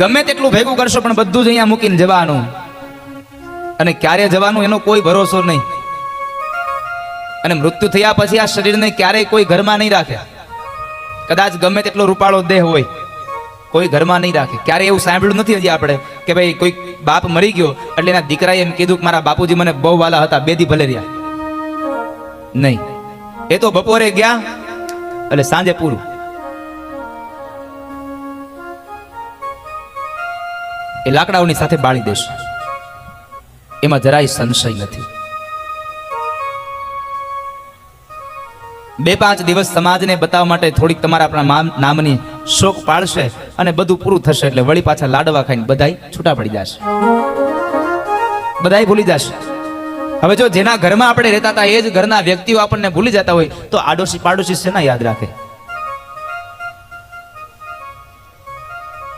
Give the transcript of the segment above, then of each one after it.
ગમે તેટલું ભેગું કરશો પણ બધું જ અહીંયા મૂકીને જવાનું. અને ક્યારે જવાનું એનો કોઈ ભરોસો નહીં. અને મૃત્યુ થયા પછી આ શરીરને ક્યારેય કોઈ ઘરમાં નહીં રાખે. કદાચ ગમે તેટલો રૂપાળો દેહ હોય, કોઈ ઘરમાં નહીં રાખે. ક્યારે એવું સાંભળ્યું નથી હજી આપણે કે ભાઈ કોઈ બાપ મરી ગયો એટલે એના દીકરાએ એમ કીધું કે મારા બાપુજી મને બહુ વાલા હતા, બેદી ભલે રહ્યા. નહીં. એ તો બપોરે ગયા, એટલે સાંજે પૂરું. એ લાકડાઓની સાથે બાળી દેશે. એમાં જરાય સંશય નથી. બે પાંચ દિવસ સમાજને બતાવવા માટે થોડીક તમારા આપણા નામની શોક પાડશે અને બધું પૂરું થશે એટલે વળી પાછા લાડવા ખાઈને બધાય છૂટા પડી જશે. બધાય ભૂલી જશે. હવે જો જેના ઘરમાં આપણે રહેતા હતા એ જ ઘરના વ્યક્તિઓ આપણને ભૂલી જતા હોય તો આડોશી પાડોશી શેના યાદ રાખે?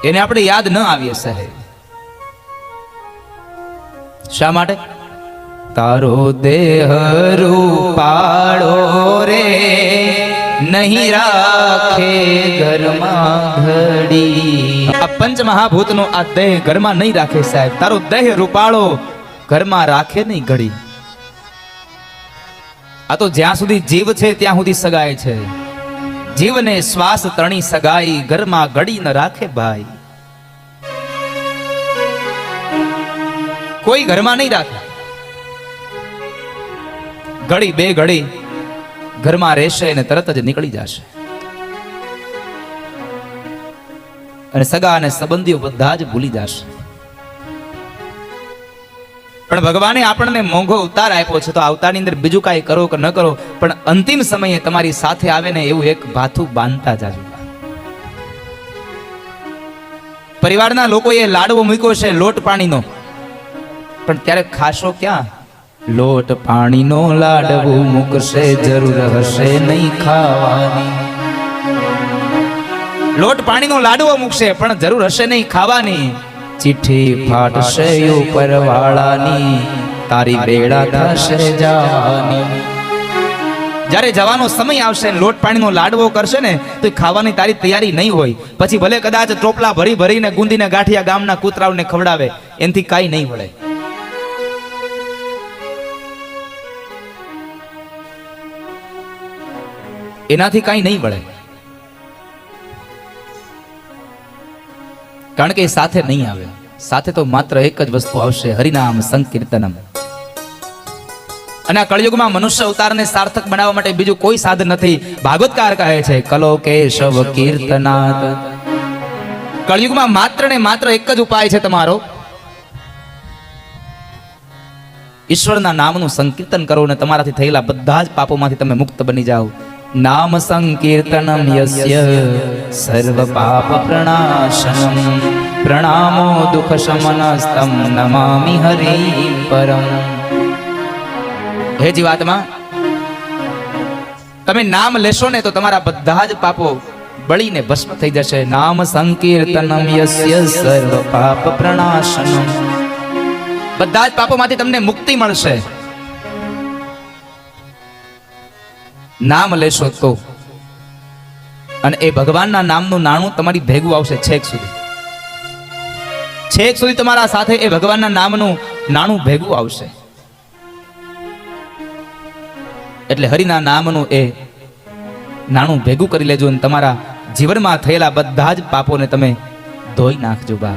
એને આપણે યાદ ન આવીએ સાહેબ. શા માટે? તારો દેહ રૂપાળો રે, નહીં રાખે ઘરમાં ઘડી. આ પંચ મહાભૂતનો આ દેહ ઘરમાં નહીં રાખે સાહેબ. તારો દેહ રૂપાળો ઘરમાં રાખે નહીં ઘડી. આ તો જ્યાં સુધી જીવ છે ત્યાં સુધી સગાય છે. જીવને શ્વાસ તણી સગાઈ, ઘરમાં ઘડી ન રાખે ભાઈ. કોઈ ઘરમાં નહીં રાખે. ઘડી બે ઘડી ઘરમાં રહેશે અને તરત જ નીકળી જશે. અને સગા અને સંબંધીઓ બધા જ ભૂલી જશે. પણ ભગવાને આપણને મોંઘો અવતાર આપ્યો છે તો અવતારની અંદર બીજું કાંઈ કરો કે ન કરો, પણ અંતિમ સમયે તમારી સાથે આવે ને એવું એક ભાથું બાંધતા જાજો. પરિવારના લોકોએ લાડવો મૂક્યો છે, લોટ પાણીનો. પણ ત્યારે ખાશો ક્યાં? લોટ પાણીનો લાડવો મૂકશે, જરૂર હશે નહીં ખાવાની. લોટ પાણીનો લાડવો મૂકશે, પણ જરૂર હશે નહીં ખાવાની. ચિઠ્ઠી ફાટશે ઉપર વાળાની તારી બેડા થશે જવાની. જ્યારે જવાનો સમય આવશે, લોટ પાણીનો લાડવો કરશે ને, તો ખાવાની તારી તૈયારી નહીં હોય. પછી ભલે કદાચ ટોપલા ભરી ભરીને ગુંદીને ગાંઠિયા ગામના કૂતરાઓને ખવડાવે, એનાથી કાંઈ નહીં વળે. એનાથી કાંઈ નહીં મળે કારણ કે એ સાથે નહીં આવે. સાથે તો માત્ર એક જ વસ્તુ આવશે, હરિનામ સંકીર્તનમ. અને આ કળયુગમાં મનુષ્ય અવતારને સાર્થક બનાવવા માટે બીજું કોઈ સાધન નથી. ભાગવતકાર કહે છે, કલો કેશવ કીર્તનાથ કળયુગમાં માત્ર ને માત્ર એક જ ઉપાય છે તમારો. ઈશ્વરના નામનું સંકીર્તન કરો અને તમારાથી થયેલા બધા જ પાપોમાંથી તમે મુક્ત બની જાઓ. નામ સંકીર્તનમ યસ્ય સર્વ પાપ પ્રણાશનમ પ્રણામો દુઃખ શમનસ્તમ નમામિ હરિ પરમ હે જીવાત્મા તમે નામ લેશો ને તો તમારા બધા જ પાપો બળીને ભસ્મ થઈ જશે. નામ સંકીર્તનમ યસ્ય સર્વ પાપ પ્રણાશનમ બધા જ પાપોમાંથી તમને મુક્તિ મળશે. નામ લેશો તો. અને એ ભગવાનના નામનું નાણું તમારી ભેગું આવશે છેક સુધી. છેક સુધી તમારા સાથે એ ભગવાનના નામનું નાણું ભેગું આવશે. એટલે હરિના નામનું એ નાણું ભેગું કરી લેજો અને તમારા જીવનમાં થયેલા બધા જ પાપોને તમે ધોઈ નાખજો બા.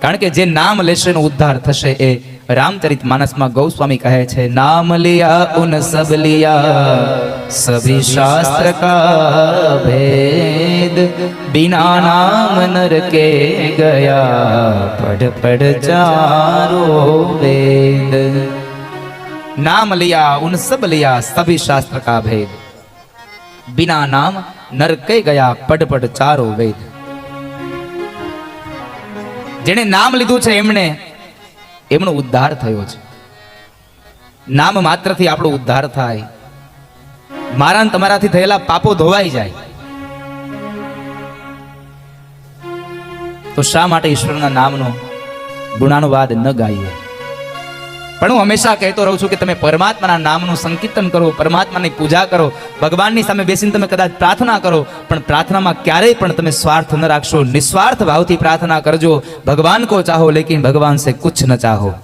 કારણ કે જે નામ લેશે એનો ઉદ્ધાર થશે એ રામચરિત માનસમાં ગૌસ્વામી કહે છે, નામ લિયા ઉન સબ લિયા, સભી શાસ્ત્ર કા ભેદ, બિના નામ નર કે ગયા, પઢ પઢ ચારો વેદ. નામ લિયા ઉન સબ લિયા, સભી શાસ્ત્ર કા ભેદ, બિના નામ નર કે ગયા, પઢ પઢ ચારો વેદ. જેણે નામ લીધું છે એમણે એમનો ઉદ્ધાર થયો છે. નામ માત્રથી આપણો ઉદ્ધાર થાય. મારા તમારાથી થયેલા પાપો ધોવાઈ જાય. તો શા માટે ઈશ્વરના નામનો ગુણાનુવાદ ન ગાઈએ? પણ હું હંમેશા કહેતો રહું છું કે તમે પરમાત્માના નામનું સંકીર્તન કરો, પરમાત્માની પૂજા કરો, ભગવાનની સામે બેસીને તમે કદાચ પ્રાર્થના કરો, પણ પ્રાર્થનામાં ક્યારેય પણ તમે સ્વાર્થ ન રાખશો. નિસ્વાર્થ ભાવથી પ્રાર્થના કરજો. ભગવાન કો ચાહો, લેકિન ભગવાન સે કુછ ન ચાહો.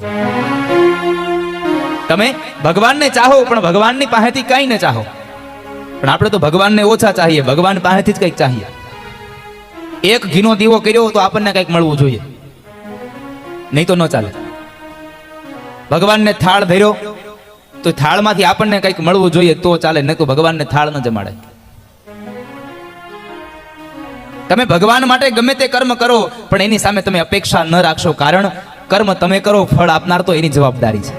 તમે ભગવાનને ચાહો, પણ ભગવાનની પાસેથી કંઈ ન ચાહો. પણ આપણે તો ભગવાનને ઓછા ચાહીએ. ભગવાન પાસેથી જ કંઈક ચાહીએ. એક ઘીનો દીવો કર્યો તો આપણને કંઈક મળવું જોઈએ. નહીં તો ન ચાલે. ભગવાનને થાળ ધર્યો તો થાળમાંથી આપણને કંઈક મળવું જોઈએ તો ચાલે નહીં તો ભગવાનને થાળ ન જમાડે. તમે ભગવાન માટે ગમે તે કર્મ કરો, પણ એની સામે તમે અપેક્ષા ન રાખશો, કારણ કર્મ તમે કરો, ફળ આપનાર તો એની જવાબદારી છે.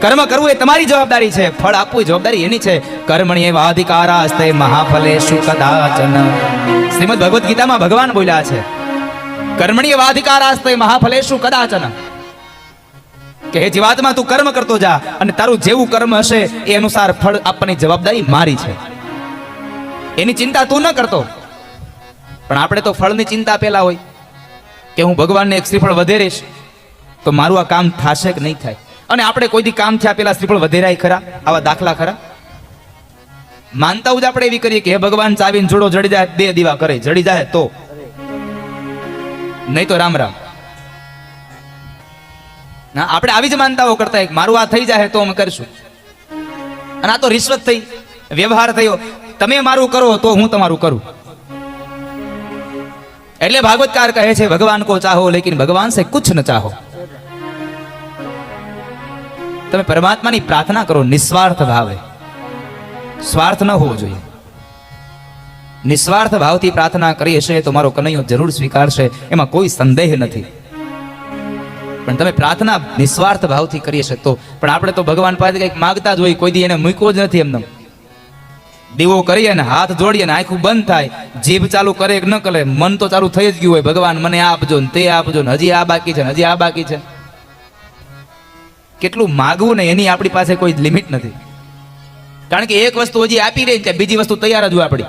કર્મ કરવું એ તમારી જવાબદારી છે, ફળ આપવું જવાબદારી એની છે. કર્મણી એવા અધિકારાસ્તે મહાફલેશુ કદાચન. શ્રીમદ ભગવદ્ ગીતામાં ભગવાન બોલ્યા છે કર્મણી એવા અધિકારાસ્તે મહાફલેશુ કદાચન. કે હે જીવાત્મા તું કર્મ કરતો જા અને તારું જેવું કર્મ હશે એ અનુસાર ફળ આપવાની જવાબદારી મારી છે. એની ચિંતા તું ન કરતો. પણ આપણે તો ફળની ચિંતા પેલા હોય. કે હું ભગવાનને એક શ્રીફળ વધેરીશ, તો મારું આ કામ થશે કે નહીં થાય? અને આપણે કોઈ દી કામ થયા પેલા શ્રીફળ વધેરાય ખરા? આવા દાખલા ખરા? માનતા જ આપણે એવી કરીએ કે હે ભગવાન, ચાવીને જોડો જડી જાય, બે દીવા કરે, જડી જાય તો. નહીં તો રામ રામ. ના, આપણે આવી જ માનતાઓ કરતા મારું આ થઈ જાય તો અમે કરશું. અને આ તો રિશ્વત થઈ, વ્યવહાર થયો. તમે મારું કરો તો હું તમારું કરું. એટલે ભાગવતકાર કહે છે, ભગવાન કો ચાહો, લેકિન ભગવાન સે કુછ ન ચાહો. તમે પરમાત્માની પ્રાર્થના કરો, નિસ્વાર્થ ભાવે. સ્વાર્થ ન હોવો જોઈએ. નિસ્વાર્થ ભાવથી પ્રાર્થના કરી હશે તો મારો કનૈયો જરૂર સ્વીકારશે, એમાં કોઈ સંદેહ નથી. પણ તમે પ્રાર્થના નિસ્વાર્થ ભાવથી કરી શકતો પણ આપણે તો ભગવાન પાસે કંઈક માગતા જ હોય, કોઈ દી એને મૂક્યો જ નથી એમને. દીવો કરીએ અને હાથ જોડીએ ને આખું બંધ થાય. જીભ ચાલુ કરે કે ન કરે, મન તો ચાલુ થઈ જ ગયું હોય. ભગવાન મને આપજો ને તે આપજો ને હજી આ બાકી છે હજી આ બાકી છે. કેટલું માગવું ને એની આપણી પાસે કોઈ લિમિટ નથી. કારણ કે એક વસ્તુ હજી આપી રહી છે બીજી વસ્તુ તૈયાર જ હોય આપણી.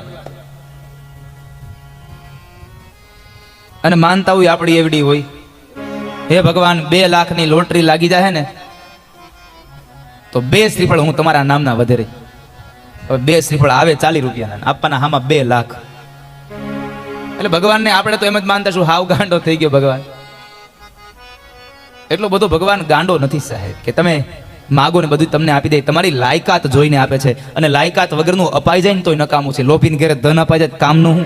અને માનતા હોય આપણી એવડી હોય. હે ભગવાન, બે લાખની લોટરી લાગી જાય ને, તો બે શ્રીફળ હું તમારા નામના વધારે. હવે બે શ્રીફળ આવે ચાલી રૂપિયાના આપવાના હામાં બે લાખ. એટલે ભગવાનને આપણે તો એમ જ માનતા છું હાવ ગાંડો થઈ ગયો ભગવાન. એટલો બધો ભગવાન ગાંડો નથી સાહેબ, કે તમે માગો ને બધું તમને આપી દે, તમારી લાયકાત જોઈને આપે છે. અને લાયકાત વગરનું અપાઈ જાય ને તોય નકામું છે. લોભીને ઘેરે ધન અપાઈ જાય કામનું હું?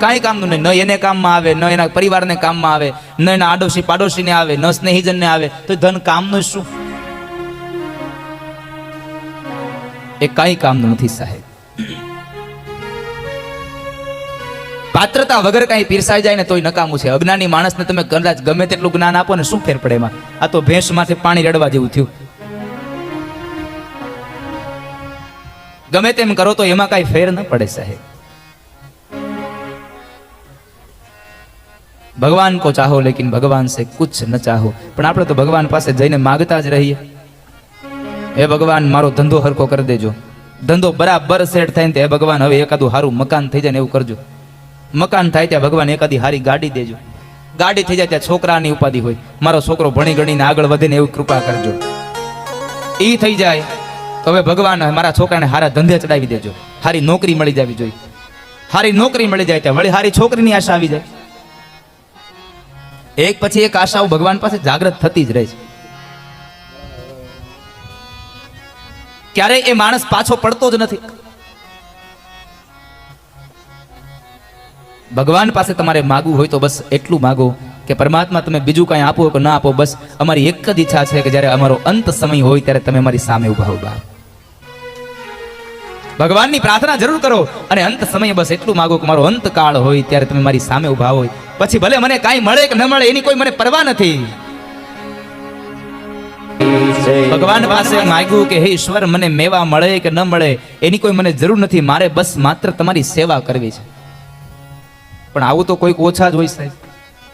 કાંઈ કામનું નહીં. ન એને કામમાં આવે, ન એના પરિવારને કામમાં આવે, ન એના આડોશી પાડોશીને આવે, ન સ્નેહીજનને આવે. તો ધન કામનું શું? એ કાંઈ કામનું નથી સાહેબ. પાત્રતા વગર કાંઈ પીરસાઈ જાય ને તોય નકામું છે. અજ્ઞાની માણસને તમે કદાચ ગમે તેટલું જ્ઞાન આપો ને શું ફેર પડે એમાં? આ તો ભેંસ માથે પાણી રડવા જેવું થયું. ગમે તેમ કરો તો એમાં કાંઈ ફેર ન પડે સાહેબ. ભગવાન કો ચાહો, લેકિન ભગવાન સે કુછ ન ચાહો. પણ આપણે તો ભગવાન પાસે જઈને માગતા જ રહીએ. હે ભગવાન, મારો ધંધો હરકો કરી દેજો. ધંધો બરાબર સેટ થાય ને હે ભગવાન, હવે એકાદું સારું મકાન થઈ જાય ને એવું કરજો. મકાન થાય ત્યાં ભગવાન એકાદી સારી ગાડી દેજો. ગાડી થઈ જાય ત્યાં છોકરાની ઉપાધિ હોય. મારો છોકરો ભણી ગણીને આગળ વધે ને એવી કૃપા કરજો. એ થઈ જાય. તો હવે ભગવાન મારા છોકરાને સારા ધંધે ચડાવી દેજો. સારી નોકરી મળી જવી જોઈએ. સારી નોકરી મળી જાય ત્યાં વળી સારી છોકરીની આશા આવી જાય. એક પછી એક આશાઓ ભગવાન પાસે જાગ્રત થતી જ રહે છે. ક્યારે એ માણસ પાછો પડતો જ નથી. ભગવાન પાસે તમારે માગવું હોય તો બસ એટલું માગો કે પરમાત્મા તમે બીજું કાંઈ આપો કે ના આપો, બસ અમારી એક જ ઈચ્છા છે કે જ્યારે અમારો અંત સમય હોય ત્યારે તમે અમારી સામે ઊભા ઊભા ભગવાનની પ્રાર્થના જરૂર કરો. અને અંત સમયે બસ એટલું માગો કે મારો અંતકાળ હોય ત્યારે તમે મારી સામે ઊભા હોય. પછી ભલે મને કાંઈ મળે કે ન મળે, એની કોઈ મને પરવા નથી. ભગવાન પાસે માગ્યું કે હે ઈશ્વર, મને મેવા મળે કે ન મળે, એની કોઈ મને જરૂર નથી. મારે બસ માત્ર તમારી સેવા કરવી છે. પણ આવું તો કોઈક ઓછા જ હોય સાહેબ.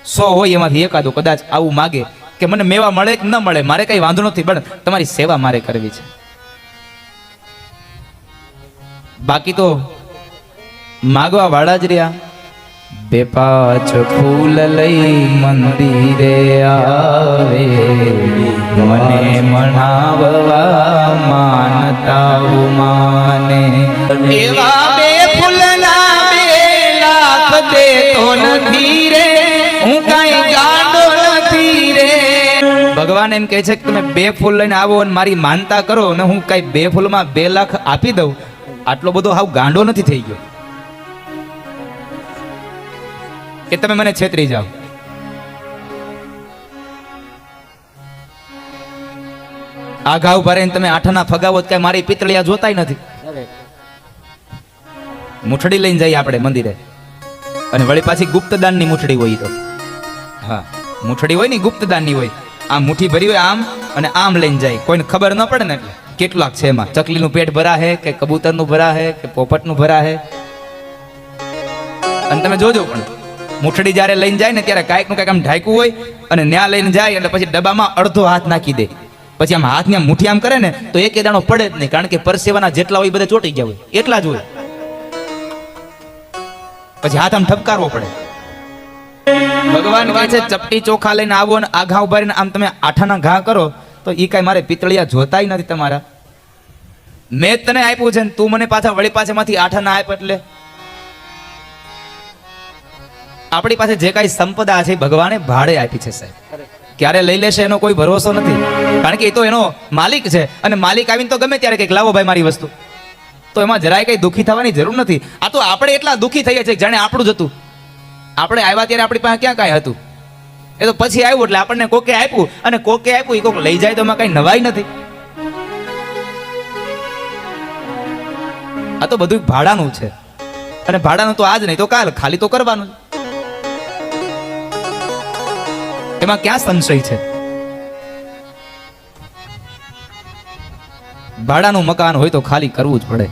સો હોય એમાંથી એકાદો કદાચ આવું માગે કે મને મેવા મળે કે ન મળે, મારે કઈ વાંધો નથી, પણ તમારી સેવા મારે કરવી છે. બાકી તો માગવા વાળા જ રહ્યા. બે પાંચ ફૂલ લઈ મંદિરે આવે. મને મણાવવા માનતા માને. એવા બે ફૂલના બે લાખ દેતો નથી રે. હું કાંઈ ગાંડો નથી રે. ભગવાન એમ કહે છે કે તમે બે ફૂલ લઈને આવો અને મારી માનતા કરો અને હું કઈ બે ફૂલમાં બે લાખ આપી દઉં. આટલો બધો હાવ ગાંડો નથી થઈ ગયો. કે તમે મને છેતરી જાઓ. આ ઘાવ ઊભા રહીને તમે આઠાના ફગાવો કાંઈ મારી પિતળિયા જોતાય નથી. મુઠડી લઈને જઈએ આપણે મંદિરે. અને વળી પાછી ગુપ્તદાનની મુઠડી હોય તો. હા, મુઠડી હોય ને ગુપ્તદાનની હોય. આમ મુઠ્ઠી ભરી હોય આમ અને આમ લઈને જાય. કોઈને ખબર ન પડે ને એટલે. કેટલાક છે એમાં? ચકલીનું પેટ ભરા હે કે કબૂતરનું ભરા હે કે પોપટનું ભરા હે? અને તમે જોજો પણ, મુઠડી જ્યારે લઈને જાય ને ત્યારે કાંઈકનું કાંઈક આમ ઢાંક્યું હોય અને ન્યા લઈને જાય એટલે પછી ડબ્બામાં અડધો હાથ નાખી દે. પછી આમ હાથને આમ મુઠ્ઠી આમ કરે ને તો એક દાણો પડે જ નહીં, કારણ કે પરસેવાના જેટલા હોય બધા ચોટી ગયા હોય. એટલા જ હોય. પછી હાથ આમ ઠપકારવો પડે. ભગવાન કહે છે, ચપટી ચોખા લઈને આવો અને આ ઘા ઉભારીને આમ તમે આઠાના ઘા કરો. તો એ કાંઈ મારે પિતળિયા જોતાય નથી તમારા. મેં તને આપ્યું છે ને તું મને પાછા વળી પાછામાંથી આઠા ના આપ એટલે. આપણી પાસે જે કાંઈ સંપદા છે ભગવાને ભાડે આપી છે સાહેબ. ક્યારે લઈ લેશે એનો કોઈ ભરોસો નથી. કારણ કે એ તો એનો માલિક છે અને માલિક આવીને તો ગમે ત્યારે કંઈક લાવો ભાઈ મારી વસ્તુ. તો એમાં જરાય કંઈ દુઃખી થવાની જરૂર નથી. આ તો આપણે એટલા દુઃખી થઈએ છીએ જાણે આપણું જ હતું. આપણે આવ્યા ત્યારે આપણી પાસે ક્યાં કાંઈ હતું? એ તો પછી આવ્યું એટલે આપણને કોકે આપ્યું અને કોકે આપ્યું, એ કોક લઈ જાય તો એમાં કઈ નવાઈ નથી. આ તો બધું ભાડાનું છે. અને ભાડાનું તો આજ નહીં, તો કાલ ખાલી તો કરવાનું એમાં ક્યાં સંશય છે? ભાડાનું મકાન હોય તો ખાલી કરવું જ પડે.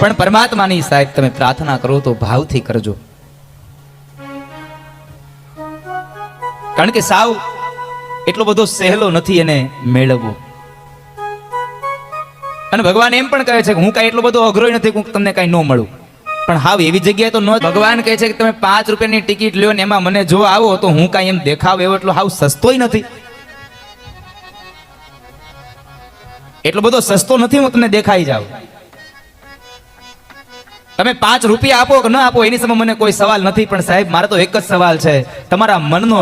પણ પરમાત્માની સાહેબ તમે પ્રાર્થના કરો તો ભાવથી કરજો. કારણ કે સાવ એટલો બધો સહેલો નથી એને મેળવવો. અને ભગવાન એમ પણ કહે છે કે હું કાંઈ એટલો બધો અઘરો નથી હું તમને કાંઈ ન મળું. પણ હાવ એવી જગ્યાએ તો ન ભગવાન કહે છે કે તમે પાંચ રૂપિયાની ટિકિટ લ્યો ને એમાં મને જો આવો તો હું કાંઈ એમ દેખાવ એવો એટલો હાવ સસ્તોય નથી. એટલો બધો સસ્તો નથી હું તમને દેખાઈ જાઉં. તમે પાંચ રૂપિયા આપો કે ન આપો, એની સામે મને કોઈ સવાલ નથી, પણ સાહેબ, મારે તો એક જ સવાલ છે. તમારા મનનો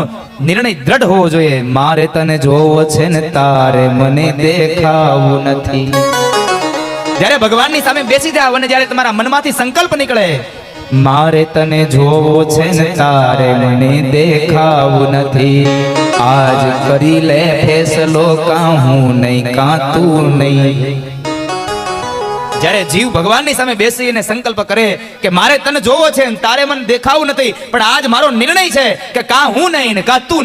નિર્ણય દ્રઢ હોવો જોઈએ. મારે તને જોવો છે ને તારે મને દેખાવું નથી. જ્યારે ભગવાનની સામે બેસી જાવ અને જ્યારે તમારા મનમાંથી સંકલ્પ નીકળે, મારે તને જોવો છે ને તારે મને દેખાવું નથી. આજ કરી લે ફેસલો કા હું નહીં, કા તું નહીં. જ્યારે જીવ ભગવાનની સામે બેસી અને સંકલ્પ કરે કે મારે તને જોવો છે તારે મને દેખાવું નથી, પણ આજ મારો નિર્ણય છે કે કા હું નહીં ને કા તું